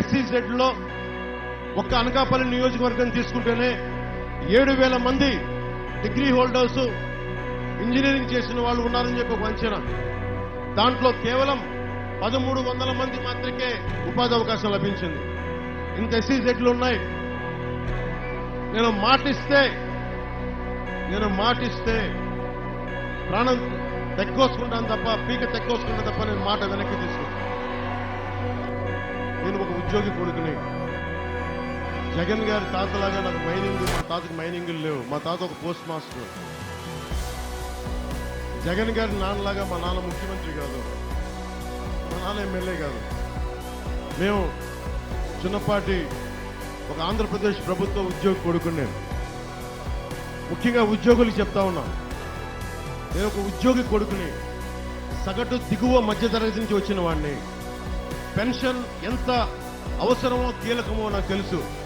ఎస్సీజెడ్లో ఒక్క అనకాపల్లి నియోజకవర్గం తీసుకుంటేనే ఏడు వేల మంది డిగ్రీ హోల్డర్స్ ఇంజనీరింగ్ చేసిన వాళ్ళు ఉన్నారని చెప్పి ఒక అంచనా. దాంట్లో కేవలం పదమూడు వందల మంది మాత్రమే ఉపాధి అవకాశం లభించింది. ఇంత ఎస్సీజెడ్లు ఉన్నాయి. నేను మాటిస్తే నేను మాటిస్తే ప్రాణం తెక్కోసుకుంటాను తప్ప పీక తెక్కోసుకుంటాను తప్ప నేను మాట వెనక్కి తీసుకుంటాను. నేను ఒక ఉద్యోగి కొడుకుని. జగన్ గారి తాతలాగా నాకు మైనింగ్ మా తాతకు మైనింగులు లేవు. మా తాత ఒక పోస్ట్ మాస్టర్. జగన్ గారి నాన్నలాగా మా నాన్న ముఖ్యమంత్రి కాదు. మా నాన్న ఎమ్మెల్యే కాదు. మేము చిన్నపాటి ఒక ఆంధ్రప్రదేశ్ ప్రభుత్వ ఉద్యోగి కొడుకుని. ముఖ్యంగా ఉద్యోగులకు చెప్తా ఉన్నా. నేను ఒక ఉద్యోగి కొడుకుని సగటు దిగువ మధ్యతరగతి నుంచి వచ్చిన వాడిని. పెన్షన్ ఎంత అవసరమో కీలకమో నాకు తెలుసు.